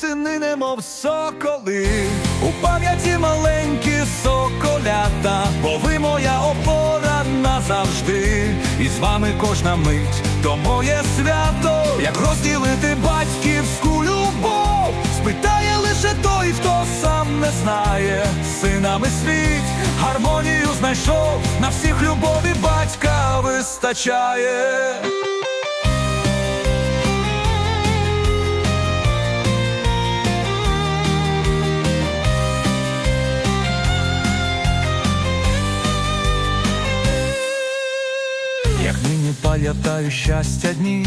сини, немов соколи, у пам'яті маленькі соколята, бо ви моя опора назавжди, і з вами кожна мить, то моє свято, як розділити батьківську любов, спитає лише той, хто сам не знає, синами світ гармонію знайшов, на всіх любові батька вистачає. Пам'ятаю щастя дні,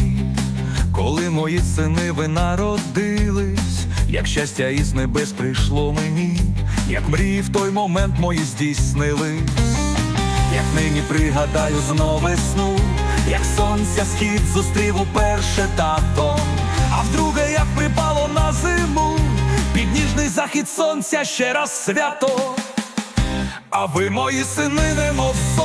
коли мої сини ви народились, як щастя із небес прийшло мені, як мрії в той момент мої здійснились, як нині пригадаю знов весну, як сонця схід зустрів уперше тато, а вдруге, як припало на зиму, під ніжний захід сонця ще раз свято. А ви мої сини, немов соколи,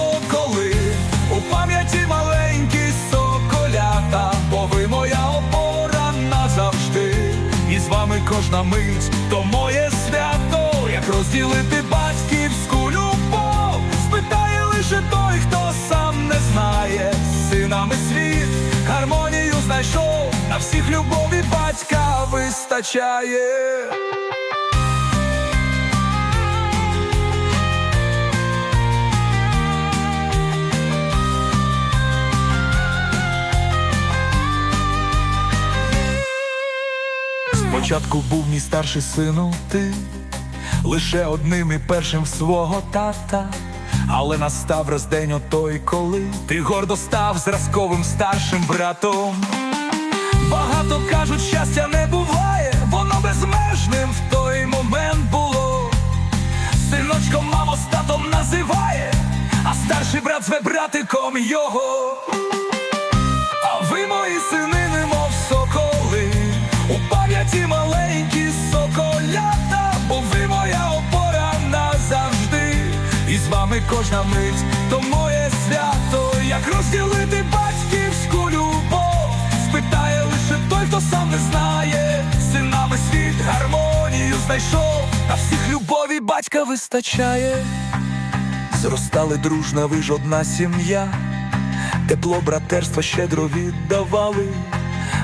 кожна мить, то моє свято, як розділити батьківську любов, спитає лише той, хто сам не знає, синами світ гармонію знайшов, на всіх любові батька вистачає. Спочатку був мій старший сину ти, лише одним і першим свого тата. Але настав раз день отой, коли ти гордо став зразковим старшим братом. Багато кажуть, щастя не буває, воно безмежним в той момент було. Синочком мамо з татом називає, а старший брат зве братиком його. І з вами кожна мить, то моє свято, як розділити батьківську любов, спитає лише той, хто сам не знає, синами світ гармонію знайшов, на всіх любові батька вистачає. Зростали дружна, ви ж одна сім'я. Тепло братерства щедро віддавали,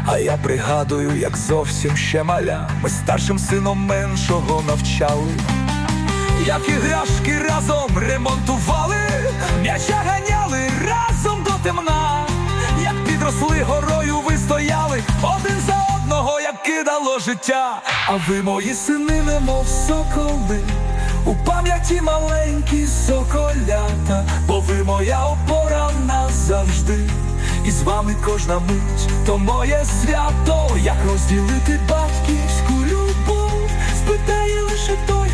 а я пригадую, як зовсім ще маля, ми старшим сином меншого навчали, як іграшки разом ремонтували, м'яча ганяли разом до темна, як підросли горою, ви стояли один за одного, як кидало життя. А ви мої сини, немов соколи. У пам'яті маленькі соколята, бо ви моя опора назавжди, і з вами кожна мить, то моє свято, як розділити батьківську любов, спитає лише той,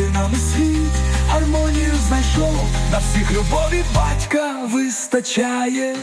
нам світ гармонію знайшов, на всіх любові батька вистачає.